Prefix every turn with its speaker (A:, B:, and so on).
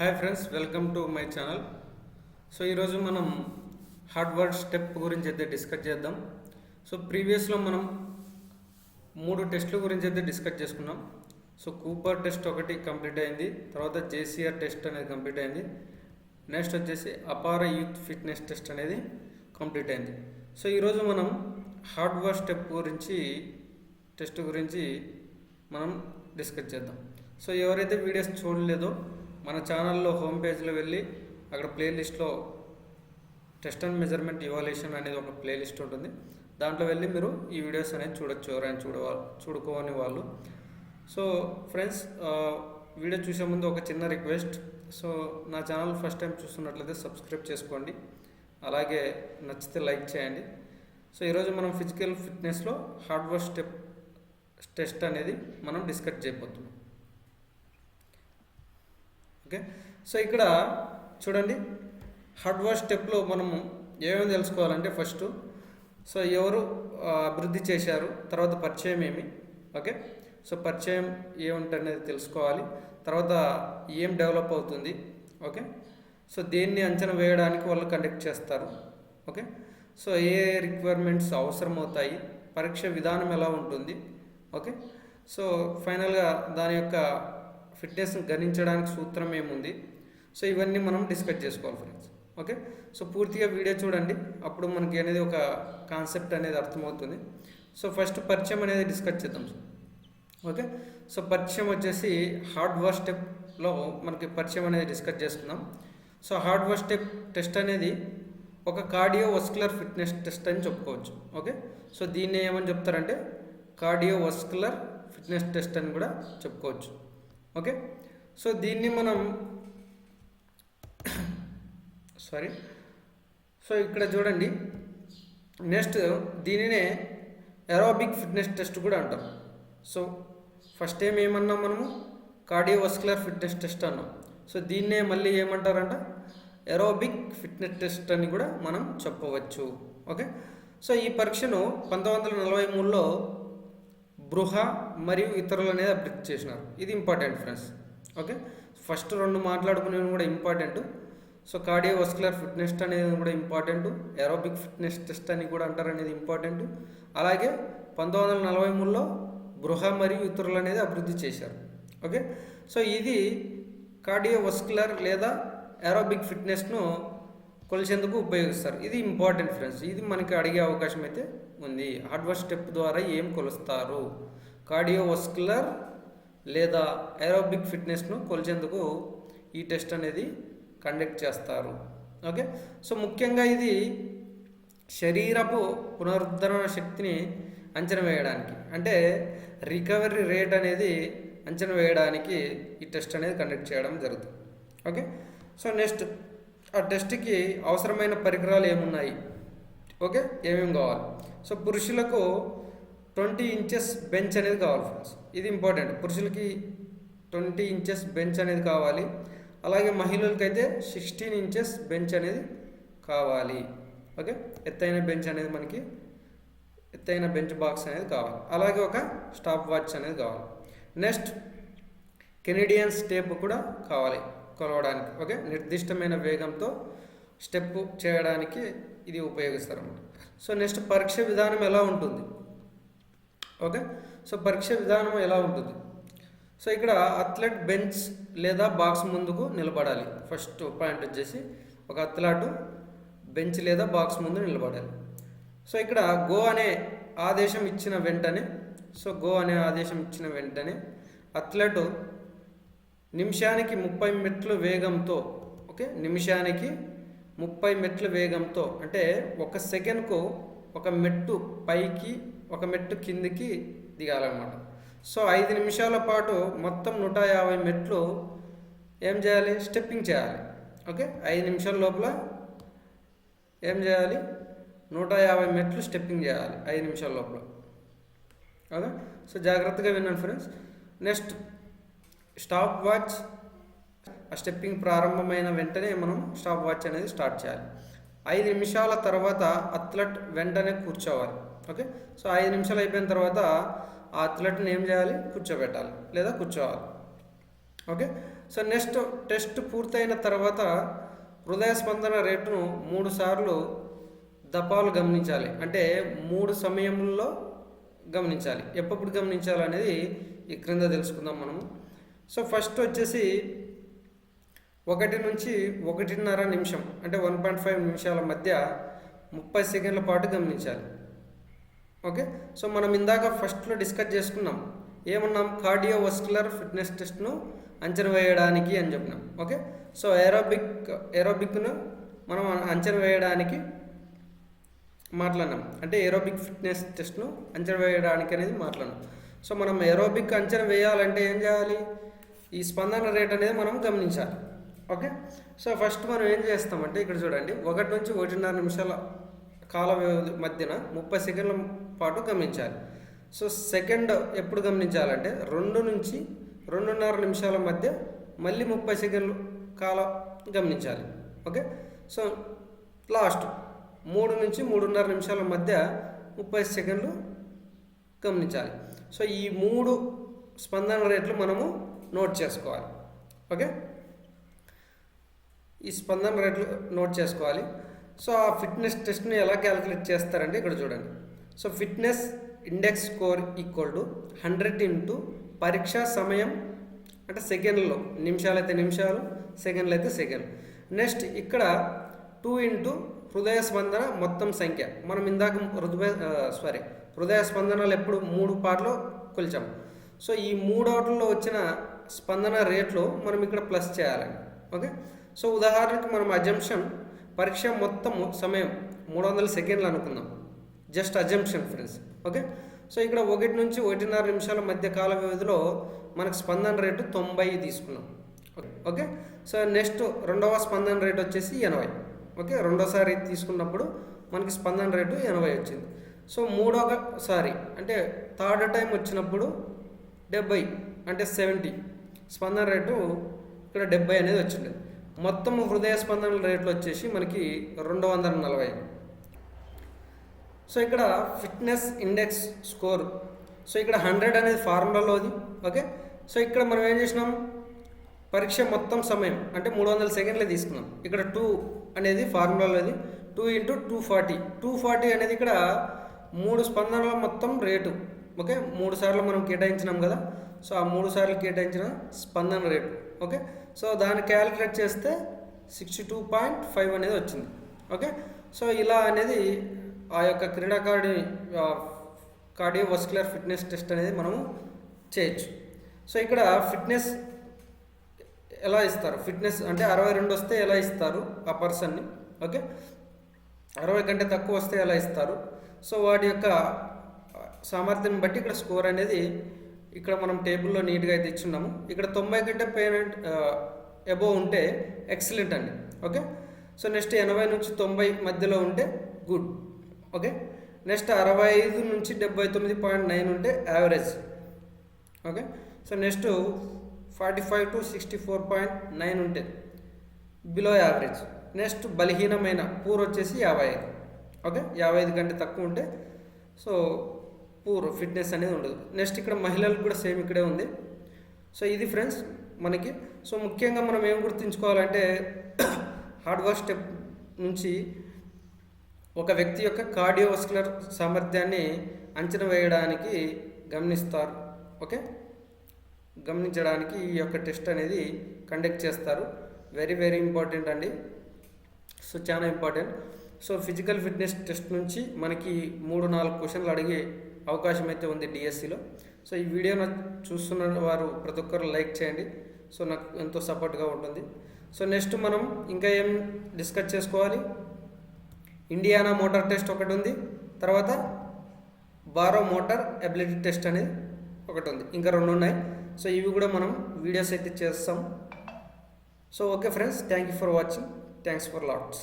A: Hi friends welcome to my channel so ఈరోజు మనం Harvard step గురించి అయితే డిస్కస్ చేద్దాం. సో ప్రీవియస్లో మనం మూడు టెస్టుల గురించి అయితే డిస్కస్ చేసుకున్నాం. సో కూపర్ టెస్ట్ ఒకటి కంప్లీట్ అయింది. తర్వాత జేసీఆర్ టెస్ట్ అనేది కంప్లీట్ అయింది. నెక్స్ట్ వచ్చేసి అపార యూత్ ఫిట్నెస్ టెస్ట్ అనేది కంప్లీట్ అయింది. సో ఈరోజు మనం హార్డ్వర్డ్ స్టెప్ గురించి టెస్ట్ గురించి మనం డిస్కస్ చేద్దాం. సో ఎవరైతే వీడియోస్ చూడలేదో మన ఛానల్లో హోమ్ పేజ్లో వెళ్ళి అక్కడ ప్లేలిస్ట్లో టెస్ట్ అండ్ మెజర్మెంట్ ఇవాల్యూషన్ అనేది ఒక ప్లేలిస్ట్ ఉంటుంది. దాంట్లో వెళ్ళి మీరు ఈ వీడియోస్ అనేది చూడొచ్చు ఎవరైనా చూడవా చూడుకోని వాళ్ళు. సో ఫ్రెండ్స్ వీడియో చూసే ముందు ఒక చిన్న రిక్వెస్ట్ సో నా ఛానల్ ఫస్ట్ టైం చూస్తున్నట్లయితే సబ్స్క్రైబ్ చేసుకోండి. అలాగే నచ్చితే లైక్ చేయండి. సో ఈరోజు మనం ఫిజికల్ ఫిట్నెస్లో హార్డ్వర్క్ స్టెప్ టెస్ట్ అనేది మనం డిస్కస్ చేయబోతున్నాం. ఓకే? సో ఇక్కడ చూడండి హార్డ్వర్క్ స్టెప్లో మనము ఏమేమి తెలుసుకోవాలంటే ఫస్ట్ సో ఎవరు అభివృద్ధి చేశారు తర్వాత పరిచయం ఏమి ఓకే? సో పరిచయం ఏముంటనేది తెలుసుకోవాలి. తర్వాత ఏం డెవలప్ అవుతుంది ఓకే? సో దేన్ని అంచనా వేయడానికి వాళ్ళు కండక్ట్ చేస్తారు ఓకే? సో ఏ రిక్వైర్మెంట్స్ అవసరం అవుతాయి పరీక్ష విధానం ఎలా ఉంటుంది ఓకే? సో ఫైనల్గా దాని యొక్క ఫిట్నెస్ని గణించడానికి సూత్రం ఏముంది? సో ఇవన్నీ మనం డిస్కస్ చేసుకోవాలి ఫ్రెండ్స్ ఓకే సో పూర్తిగా వీడియో చూడండి. అప్పుడు మనకి అనేది ఒక కాన్సెప్ట్ అనేది అర్థమవుతుంది. సో ఫస్ట్ పరిచయం అనేది డిస్కస్ చేద్దాం. సార్ ఓకే సో పరిచయం వచ్చేసి హార్డ్ వర్క్ స్టెప్లో మనకి పరిచయం అనేది డిస్కస్ చేసుకుందాం. So Harvard step test అనేది ఒక కార్డియో వస్కులర్ ఫిట్నెస్ టెస్ట్ అని చెప్పుకోవచ్చు. ఓకే సో దీన్ని ఏమని చెప్తారంటే కార్డియో వస్కులర్ ఫిట్నెస్ టెస్ట్ అని కూడా చెప్పుకోవచ్చు. ఓకే? సో దీన్ని మనం సారీ. సో ఇక్కడ చూడండి. నెక్స్ట్ దీనినే ఎరోబిక్ ఫిట్నెస్ టెస్ట్ కూడా అంటాం. సో ఫస్ట్ టైం ఏమన్నాం మనము? కార్డియోవస్కులర్ ఫిట్నెస్ టెస్ట్ అన్నాం. సో దీన్నే మళ్ళీ ఏమంటారంట? ఎరోబిక్ ఫిట్నెస్ టెస్ట్ అని కూడా మనం చెప్పవచ్చు. ఓకే? సో ఈ పరీక్షను పంతొమ్మిది వందల నలభై మూడులో బృహ మరియు ఇతరులు అనేది అభివృద్ధి చేసినారు. ఇది ఇంపార్టెంట్ ఫ్రెండ్స్ ఓకే ఫస్ట్ రెండు మాట్లాడుకునేవి కూడా ఇంపార్టెంట్ సో కార్డియోవస్కులర్ ఫిట్నెస్ అనేది కూడా ఇంపార్టెంట్ ఏరోబిక్ ఫిట్నెస్ టెస్ట్ అని కూడా అంటారు అనేది ఇంపార్టెంట్ అలాగే పంతొమ్మిది వందల నలభై మూడులో బృహ మరియు ఇతరులు అనేది అభివృద్ధి చేశారు. ఓకే సో ఇది కార్డియోవస్కులర్ లేదా ఏరోబిక్ ఫిట్నెస్ను కొలిచేందుకు ఉపయోగిస్తారు. ఇది ఇంపార్టెంట్ ఫ్రెండ్స్ ఇది మనకి అడిగే అవకాశం అయితే ఉంది. హార్డ్వర్క్ స్టెప్ ద్వారా ఏం కొలుస్తారు? కార్డియోవస్కులర్ లేదా ఏరోబిక్ ఫిట్నెస్ను కొలిచేందుకు ఈ టెస్ట్ అనేది కండక్ట్ చేస్తారు. ఓకే? సో ముఖ్యంగా ఇది శరీరపు పునరుద్ధరణ శక్తిని అంచనా వేయడానికి అంటే రికవరీ రేట్ అనేది అంచనా వేయడానికి ఈ టెస్ట్ అనేది కండక్ట్ చేయడం జరుగుతుంది. ఓకే? సో నెక్స్ట్ ఆ టెస్ట్కి అవసరమైన పరికరాలు ఏమున్నాయి? ఓకే? ఏమేమి కావాలి? సో పురుషులకు ట్వంటీ ఇంచెస్ బెంచ్ అనేది కావాలి ఫ్రెండ్స్ ఇది ఇంపార్టెంట్. పురుషులకి ట్వంటీ ఇంచెస్ బెంచ్ అనేది కావాలి. అలాగే మహిళలకైతే సిక్స్టీన్ ఇంచెస్ బెంచ్ అనేది కావాలి. ఓకే? ఎత్తైన బెంచ్ అనేది మనకి ఎత్తైన బెంచ్ బాక్స్ అనేది కావాలి. అలాగే ఒక స్టాప్ వాచ్ అనేది కావాలి. నెక్స్ట్ కెనడియన్ స్టేప్ కూడా కావాలి కొలవడానికి. ఓకే? నిర్దిష్టమైన వేగంతో స్టెప్ చేయడానికి ఇది ఉపయోగిస్తారు అన్నమాట సో నెక్స్ట్ పరీక్ష విధానం ఎలా ఉంటుంది? ఓకే? సో పరీక్ష విధానం ఎలా ఉంటుంది? సో ఇక్కడ అథ్లెట్ బెంచ్ లేదా బాక్స్ ముందుకు నిలబడాలి. ఫస్ట్ పాయింట్ వచ్చేసి ఒక అథ్లెట్ బెంచ్ లేదా బాక్స్ ముందు నిలబడాలి. సో ఇక్కడ గో అనే ఆదేశం ఇచ్చిన వెంటనే సో గో అనే ఆదేశం ఇచ్చిన వెంటనే అథ్లెట్ నిమిషానికి ముప్పై మెట్లు వేగంతో ఓకే? నిమిషానికి ముప్పై మెట్ల వేగంతో అంటే ఒక సెకండ్కు ఒక మెట్టు పైకి ఒక మెట్టు కిందికి దిగాలన్నమాట. సో ఐదు నిమిషాల పాటు మొత్తం నూట యాభై మెట్లు ఏం చేయాలి? స్టెప్పింగ్ చేయాలి. ఓకే? ఐదు నిమిషాల లోపల ఏం చేయాలి? నూట యాభై మెట్లు స్టెప్పింగ్ చేయాలి ఐదు నిమిషాల లోపల. ఓకే సో జాగ్రత్తగా విన్నాను ఫ్రెండ్స్. నెక్స్ట్ స్టాప్ వాచ్ ఆ స్టెప్పింగ్ ప్రారంభమైన వెంటనే మనం స్టాప్ వాచ్ అనేది స్టార్ట్ చేయాలి. ఐదు నిమిషాల తర్వాత అథ్లెట్ వెంటనే కూర్చోవాలి. ఓకే? సో ఐదు నిమిషాలు అయిపోయిన తర్వాత ఆ అథ్లెట్ని ఏం చేయాలి? కూర్చోబెట్టాలి లేదా కూర్చోవాలి. ఓకే? సో నెక్స్ట్ టెస్ట్ పూర్తయిన తర్వాత హృదయ స్పందన రేటును మూడు సార్లు దపాలు గమనించాలి. అంటే మూడు సమయంలో గమనించాలి. ఎప్పుడు గమనించాలి అనేది ఈ క్రింద తెలుసుకుందాం మనము. సో ఫస్ట్ వచ్చేసి ఒకటి నుంచి ఒకటిన్నర నిమిషం అంటే వన్ పాయింట్ ఫైవ్ నిమిషాల మధ్య ముప్పై సెకండ్ల పాటు గమనించాలి. ఓకే? సో మనం ఇందాక ఫస్ట్లో డిస్కస్ చేసుకున్నాం ఏమన్నాం? కార్డియోవస్కులర్ ఫిట్నెస్ టెస్ట్ను అంచనా వేయడానికి అని చెప్పినాం. ఓకే? సో ఏరోబిక్ ఏరోబిక్ను మనం అంచనా వేయడానికి మాట్లాడినాం. అంటే ఏరోబిక్ ఫిట్నెస్ టెస్ట్ను అంచనా వేయడానికి అనేది మాట్లాడినాం. సో మనం ఏరోబిక్ అంచనా వేయాలంటే ఏం చేయాలి? ఈ స్పందన రేట్ అనేది మనం గమనించాలి. ఓకే? సో ఫస్ట్ మనం ఏం చేస్తామంటే ఇక్కడ చూడండి ఒకటి నుంచి ఒకటిన్నర నిమిషాల కాల వ్యవధి మధ్యన ముప్పై సెకండ్ల పాటు గమనించాలి. సో సెకండ్ ఎప్పుడు గమనించాలంటే రెండు నుంచి రెండున్నర నిమిషాల మధ్య మళ్ళీ ముప్పై సెకండ్లు కాలం గమనించాలి. ఓకే? సో లాస్ట్ మూడు నుంచి మూడున్నర నిమిషాల మధ్య ముప్పై సెకండ్లు గమనించాలి. సో ఈ మూడు స్పందన రేట్లు మనము నోట్ చేసుకోవాలి. ఓకే? ఈ స్పందన రేట్లు నోట్ చేసుకోవాలి? సో ఆ ఫిట్నెస్ టెస్ట్ని ఎలా క్యాలిక్యులేట్ చేస్తారంటే ఇక్కడ చూడండి. So fitness index score equal to hundred into పరీక్ష సమయం అంటే సెకండ్లో నిమిషాలు అయితే నిమిషాలు సెకండ్లు అయితే సెకండ్. నెక్స్ట్ ఇక్కడ టూ ఇంటూ హృదయ స్పందన మొత్తం సంఖ్య. మనం ఇందాక హృదయ సారీ హృదయ స్పందనలు ఎప్పుడు మూడు పాటలు కొలిచాం. సో ఈ మూడోట్లలో వచ్చిన స్పందన రేట్లు మనం ఇక్కడ ప్లస్ చేయాలండి. ఓకే? సో ఉదాహరణకి మనం అజంప్షన్ పరీక్ష మొత్తం సమయం మూడు వందల సెకండ్లు అనుకుందాం. Just assumption friends okay? So ఇక్కడ ఒకటి నుంచి ఒకటిన్నర నిమిషాల మధ్య కాల వ్యవధిలో మనకు స్పందన రేటు తొంభై తీసుకున్నాం. ఓకే? సో నెక్స్ట్ రెండవ స్పందన రేటు వచ్చేసి ఎనభై. ఓకే? రెండోసారి తీసుకున్నప్పుడు మనకి స్పందన రేటు ఎనభై వచ్చింది. సో మూడోసారి అంటే థర్డ్ టైం వచ్చినప్పుడు డెబ్బై అంటే సెవెంటీ. స్పందన రేటు ఇక్కడ డెబ్బై అనేది వచ్చింది. మొత్తం హృదయ స్పందన రేట్లు వచ్చేసి మనకి రెండు వందల నలభై. సో ఇక్కడ ఫిట్నెస్ ఇండెక్స్ స్కోర్. సో ఇక్కడ హండ్రెడ్ అనేది ఫార్ములాలోది ఓకే? సో ఇక్కడ మనం ఏం చేసినాం? పరీక్ష మొత్తం సమయం అంటే మూడు వందల సెకండ్లే తీసుకున్నాం. ఇక్కడ టూ అనేది ఫార్ములాలోది two into two forty. Two forty అనేది ఇక్కడ మూడు స్పందనల మొత్తం రేటు ఓకే? మూడు సార్లు మనం కేటాయించినాం కదా సో ఆ మూడు సార్లు కేటాయించిన స్పందన రేటు ఓకే? సో దాన్ని క్యాలిక్యులేట్ చేస్తే సిక్స్టీ టూ పాయింట్ ఫైవ్ అనేది వచ్చింది. ఓకే? సో ఇలా అనేది ఆ యొక్క క్రీడాకారుడి కార్డియో వస్కులర్ ఫిట్నెస్ టెస్ట్ అనేది మనము చేయొచ్చు. సో ఇక్కడ ఫిట్నెస్ ఎలా ఇస్తారు? ఫిట్నెస్ అంటే అరవై రెండు వస్తే ఎలా ఇస్తారు ఆ పర్సన్ని? ఓకే? అరవై కంటే తక్కువ వస్తే ఎలా ఇస్తారు? సో వాటి యొక్క సామర్థ్యం బట్టి ఇక్కడ స్కోర్ అనేది ఇక్కడ మనం టేబుల్లో నీట్గా అయితే ఇచ్చున్నాము. ఇక్కడ తొంభై కంటే పేమెంట్ అబోవ్ ఉంటే ఎక్సలెంట్ అండి. ఓకే? సో నెక్స్ట్ ఎనభై నుంచి తొంభై మధ్యలో ఉంటే గుడ్ ఓకే? నెక్స్ట్ అరవై ఐదు నుంచి డెబ్బై తొమ్మిది పాయింట్ నైన్ ఉంటే average okay? So next forty five to sixty four point nine ఉంటే బిలో యావరేజ్ నెక్స్ట్ బలహీనమైన పూర్ వచ్చేసి యాభై ఐదు. ఓకే? యాభై ఐదు కంటే తక్కువ ఉంటే సో పూర్ ఫిట్నెస్ అనేది ఉండదు. నెక్స్ట్ ఇక్కడ మహిళలకు కూడా సేమ్ ఇక్కడే ఉంది. సో ఇది ఫ్రెండ్స్ మనకి. సో ముఖ్యంగా మనం ఏం గుర్తుంచుకోవాలంటే హార్డ్ వర్క్ స్టెప్ నుంచి ఒక వ్యక్తి యొక్క కార్డియోవస్కులర్ సామర్థ్యాన్ని అంచనా వేయడానికి గమనిస్తారు. ఓకే గమనించడానికి ఈ యొక్క టెస్ట్ అనేది కండక్ట్ చేస్తారు. వెరీ వెరీ ఇంపార్టెంట్ అండి. సో చాలా important so physical fitness test నుంచి మనకి మూడు నాలుగు క్వశ్చన్లు అడిగి అవకాశం అయితే ఉంది డిఎస్సిలో సో ఈ వీడియోను చూస్తున్న వారు ప్రతి ఒక్కరు లైక్ చేయండి. సో నాకు ఎంతో సపోర్ట్గా ఉంటుంది. సో నెక్స్ట్ మనం ఇంకా ఏం డిస్కస్ చేసుకోవాలి? ఇండియానా మోటార్ టెస్ట్ ఒకటి ఉంది. తర్వాత బారో మోటార్ అబిలిటీ టెస్ట్ అనేది ఒకటి ఉంది. ఇంకా రెండు ఉన్నాయి. సో ఇవి కూడా మనం వీడియోస్ అయితే చేస్తాం. So okay friends. Thank you for watching. Thanks for lots.